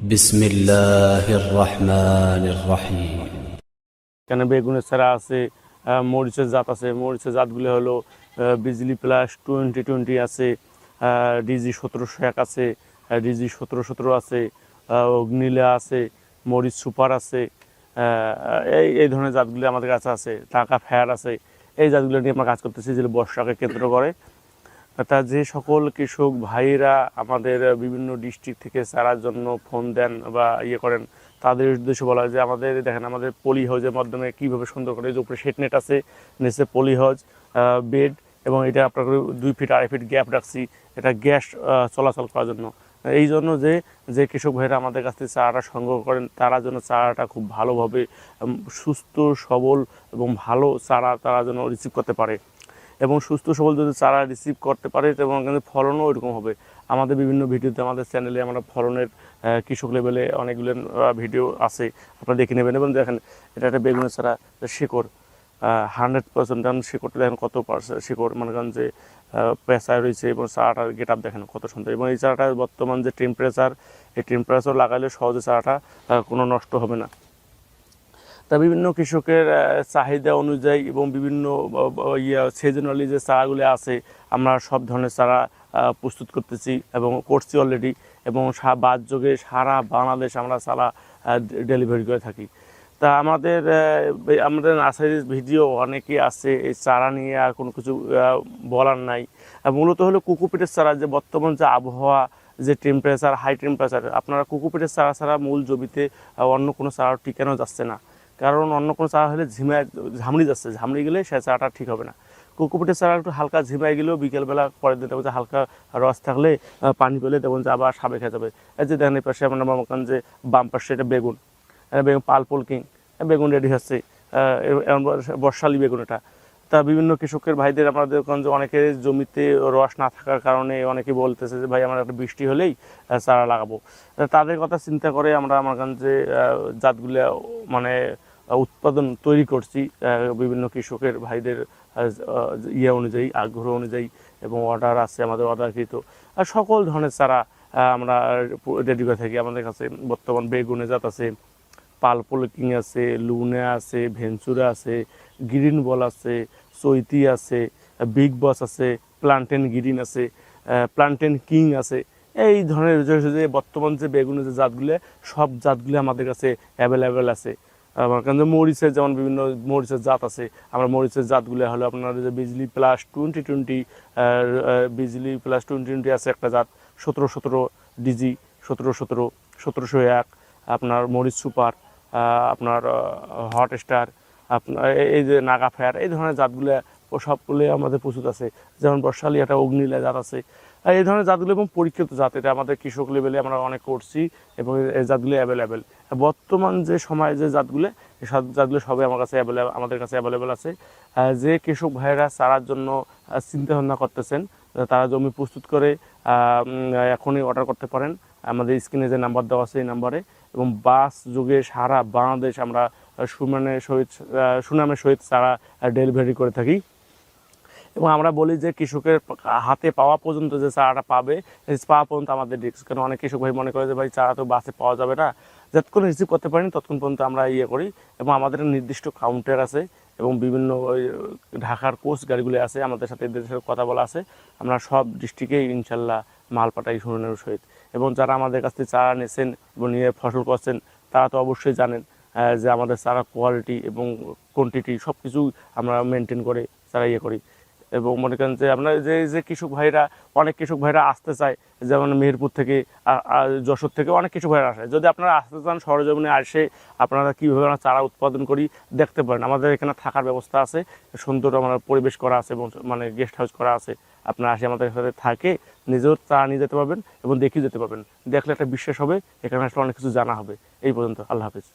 بسم الله الرحمن الرحيم এখানে বেগুনের চারা আছে আহ, মরিচের জাত আছে মরিচের জাতগুলো হলো আহ, বিজলি প্লাস টোয়েন্টি টোয়েন্টি আছে ডিজি সতেরোশো এক আছে ডিজি সতেরো সতেরো আছে আহ, অগ্নিলা আছে মরিচ সুপার আছে আহ, এই এই ধরনের জাতগুলি আমাদের কাছে আছে টাকা ফেয়ার আছে এই জাতগুলো নিয়ে আমরা কাজ করতেছি যেগুলো বর্ষাকে কেন্দ্র করে তা যে সকল কৃষক ভাইরা আমাদের বিভিন্ন ডিস্ট্রিক্ট থেকে চারার জন্য ফোন দেন বা ইয়ে করেন, তাদের উদ্দেশ্যে বলা হয় যে আমাদের, দেখেন আমাদের পলি হাউজের মাধ্যমে কীভাবে সুন্দর করে যে উপরে শেড নেট আছে, নিচে পলি হাউজ বেড এবং এটা আপনার দুই ফিট, আড়াই ফিট গ্যাপ রাখছি, এটা গ্যাস চলাচল করার জন্য। এই জন্য যে যে কৃষক ভাইরা আমাদের কাছ থেকে চারাটা সংগ্রহ করেন, তারা যেন চারাটা খুব ভালোভাবে সুস্থ, সবল এবং ভালো চারা তারা যেন রিসিভ করতে পারে। এবং সুস্থ সবল যদি চারা রিসিভ করতে পারে এবং কিন্তু ফলনও ওইরকম হবে। আমাদের বিভিন্ন ভিডিওতে, আমাদের চ্যানেলে আমরা ফলনের কৃষক লেভেলে অনেকগুলো ভিডিও আছে। আপনারা দেখে নেবেন এবং দেখেন, এটা একটা বেগুনের চারা শিকড়। হান্ড্রেড পার্সেন্ট শিকড়টা দেখেন কত পার্সেন্ট শিকড়, মনে করেন যে পেঁচায় রয়েছে এবং চারাটার গেট আপ দেখেন কত সুন্দর। এবং এই চারাটা বর্তমান যে টেম্পারেচার এই টেম্পারেচার লাগালে সহজে চারাটা কোনো নষ্ট হবে না। তা বিভিন্ন কৃষকের চাহিদা অনুযায়ী এবং বিভিন্ন ইয়ে সিজনালি যে চারাগুলি আছে, আমরা সব ধরনের চারা প্রস্তুত করতেছি এবং করছি অলরেডি এবং বাদ যোগে সারা বাংলাদেশ আমরা চারা ডেলিভারি করে থাকি। তা আমাদের আমাদের নার্সারির ভিডিও অনেকেই আছে, এই চারা নিয়ে আর কোনো কিছু বলার নাই। মূলত হলো কুকুপিটের চারা, যে বর্তমান যে আবহাওয়া, যে টেম্পারেচার হাই টেম্পারেচার আপনারা কুকুপিটের চারা ছাড়া মূল জমিতে অন্য কোনো চারা টিকানো যাচ্ছে না। কারণ অন্য কোনো চারা হলে ঝিমায় ঝামড়ি যাচ্ছে, ঝামড়ি গেলে সে চারাটা ঠিক হবে না। কুকুপিটের চারা একটু হালকা ঝিমায় গেলেও বিকেলবেলা পরের দিন দেখবেন যে হালকা রস থাকলে পানি পেলে দেখবেন যে আবার সাবে খেয়ে যাবে। এই যে দেখেন এই পাশে আপনার মনে করেন যে বাম পাশে এটা বেগুন বেগুন পাল পোলকিং বেগুন রেডি হচ্ছে বর্ষালি বেগুন এটা। তা বিভিন্ন কৃষকের ভাইদের আমাদের যে অনেকের জমিতে রস না থাকার কারণে অনেকে বলতেছে যে, ভাই, আমার একটা বৃষ্টি হলেই চারা লাগাবো। তাদের কথা চিন্তা করে আমরা আমার কাছে যে জাতগুলো মানে উৎপাদন তৈরি করছি বিভিন্ন কৃষকের ভাইদের ইয়ে অনুযায়ী, আগ্রহ অনুযায়ী এবং অর্ডার আছে আমাদের অর্ডারকৃত আর সকল ধরনের চারা আমরা রেডি করে থাকি। আমাদের কাছে বর্তমান বেগুনে জাত আছে পালপোলকিং আছে, লুনে আছে ভেঞ্চুরা আছে গ্রিন বল আছে, চৈতি আছে বিগ বস আছে প্লান্টেন গ্রিন আছে প্লান্টেন কিং আছে। এই ধরনের যে বর্তমান যে বেগুনের যে জাতগুলো, সব জাতগুলো আমাদের কাছে অ্যাভেলেবেল আছে। আমার কাছে মরিচের যেমন বিভিন্ন মরিচের জাত আছে, আমরা মরিচের জাতগুলো হলো আপনার যে Bijli plus twenty twenty Bijli plus twenty twenty আছে একটা জাত, সতেরো সতেরো ডিজি সতেরো সতেরো, সতেরোশো এক, আপনার মরিচ সুপার আপনার হট স্টার আপনার এই- যে নাগা ফেয়ার এই ধরনের জাতগুলো সবগুলো আমাদের প্রস্তুত আছে। যেমন বর্ষালি একটা অগ্নিলা জাত আছে এই ধরনের জাতগুলো এবং পরীক্ষিত জাত, এটা আমাদের কৃষক লেভেলে আমরা অনেক করছি এবং এই জাতগুলো অ্যাভেলেবেল বর্তমান যে সময় যে জাতগুলো, এই জাতগুলো সবই আমার কাছে অ্যাভেলেবেল আমাদের কাছে অ্যাভেলেবেল আছে। যে কৃষক ভাইয়েরা চারার জন্য চিন্তা ভাবনা করতেছেন তারা জমি প্রস্তুত করে এখনই অর্ডার করতে পারেন। আমাদের স্ক্রিনে যে নাম্বার দেওয়া আছে এই নাম্বারে এবং বাস যুগে সারা বাংলাদেশ আমরা সুনামের সহিত সুনামের সহিত চারা ডেলিভারি করে থাকি। এবং আমরা বলি যে কৃষকের হাতে পাওয়া পর্যন্ত যে চারাটা পাবে পাওয়া পর্যন্ত আমাদের রিস্ক কারণ অনেক কৃষক ভাই মনে করে যে, ভাই, চারা তো বাসে পাওয়া যাবে না। যতক্ষণ রিসিভ করতে পারিনি, ততক্ষণ পর্যন্ত আমরা ইয়ে করি এবং আমাদের নির্দিষ্ট কাউন্টার আছে এবং বিভিন্ন ঢাকার কোচ গাড়িগুলি আছে, আমাদের সাথে এদের সাথে কথা বলা আছে। আমরা সব ডিস্ট্রিক্টেই ইনশাল্লাহ মাল পাঠাই সুনামের সহিত। এবং যারা আমাদের কাছ থেকে চারা নিয়েছেন এবং নিয়ে ফসল করছেন, তারা তো অবশ্যই জানেন যে আমাদের চারা কোয়ালিটি এবং কোয়ান্টিটি সব কিছু আমরা মেনটেন করে চারা ইয়ে করি। এবং মনে করেন যে আপনার যে যে কৃষক ভাইরা, অনেক কৃষক ভাইরা আসতে চায়, যেমন মেহেরপুর থেকে যশোর থেকে অনেক কৃষক ভাইরা আসে। যদি আপনারা আসতে চান সরজমিনে আসে, আপনারা কীভাবে আমরা চারা উৎপাদন করি দেখতে পারেন। আমাদের এখানে থাকার ব্যবস্থা আছে, সুন্দর আমরা পরিবেশ করা আছে এবং মানে গেস্ট হাউস করা আছে। আপনারা আসে আমাদের সাথে থাকে, নিজেও চারা নিয়ে যেতে পারবেন এবং দেখিয়ে যেতে পারবেন। দেখলে একটা বিশ্বাস হবে, এখানে আসলে অনেক কিছু জানা হবে। এই পর্যন্ত, আল্লাহ হাফিজ।